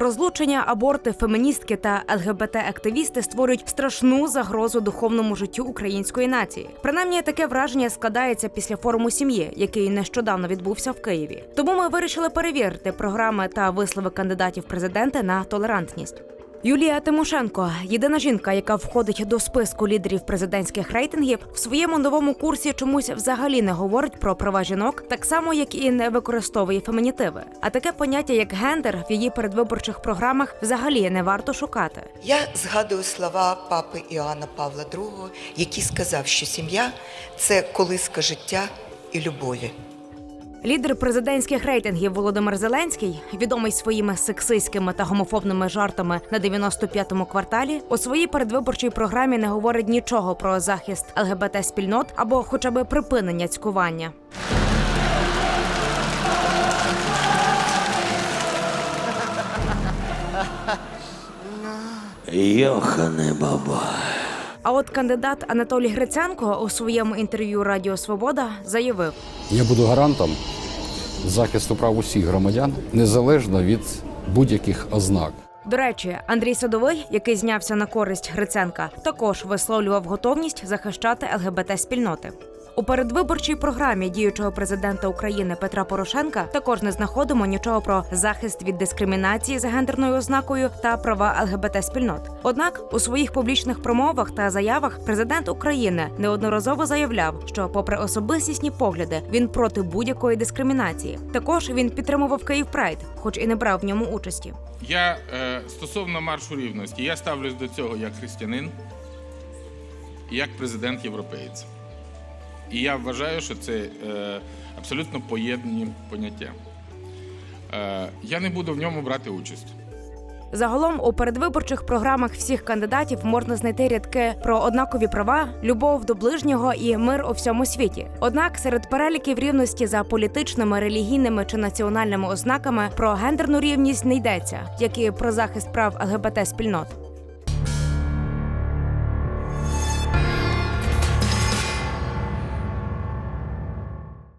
Розлучення, аборти, феміністки та ЛГБТ-активісти створюють страшну загрозу духовному життю української нації. Принаймні таке враження складається після форуму сім'ї, який нещодавно відбувся в Києві. Тому ми вирішили перевірити програми та вислови кандидатів президента на толерантність. Юлія Тимошенко, єдина жінка, яка входить до списку лідерів президентських рейтингів, в своєму новому курсі чомусь взагалі не говорить про права жінок, так само як і не використовує фемінітиви. А таке поняття як гендер в її передвиборчих програмах взагалі не варто шукати. Я згадую слова папи Іоанна Павла II, який сказав, що сім'я це колиска життя і любові. Лідер президентських рейтингів Володимир Зеленський, відомий своїми сексистськими та гомофобними жартами на 95-му кварталі, у своїй передвиборчій програмі не говорить нічого про захист ЛГБТ спільнот або хоча б припинення цькування. Йохане баба. А от кандидат Анатолій Гриценко у своєму інтерв'ю Радіо Свобода заявив: Я буду гарантом захисту прав усіх громадян незалежно від будь-яких ознак. До речі, Андрій Садовий, який знявся на користь Гриценка, також висловлював готовність захищати ЛГБТ спільноти. У передвиборчій програмі діючого президента України Петра Порошенка також не знаходимо нічого про захист від дискримінації за гендерною ознакою та права ЛГБТ спільнот. Однак у своїх публічних промовах та заявах президент України неодноразово заявляв, що, попри особистісні погляди, він проти будь-якої дискримінації. Також він підтримував Київ Прайд, хоч і не брав в ньому участі. Я е, стосовно маршу рівності, я ставлюсь до цього як християнин, як президент європейць. І я вважаю, що це е, абсолютно поєднані поняття. Е, я не буду в ньому брати участь. Загалом у передвиборчих програмах всіх кандидатів можна знайти рядки про однакові права, любов до ближнього і мир у всьому світі. Однак серед переліків рівності за політичними, релігійними чи національними ознаками про гендерну рівність не йдеться, як і про захист прав ЛГБТ спільнот.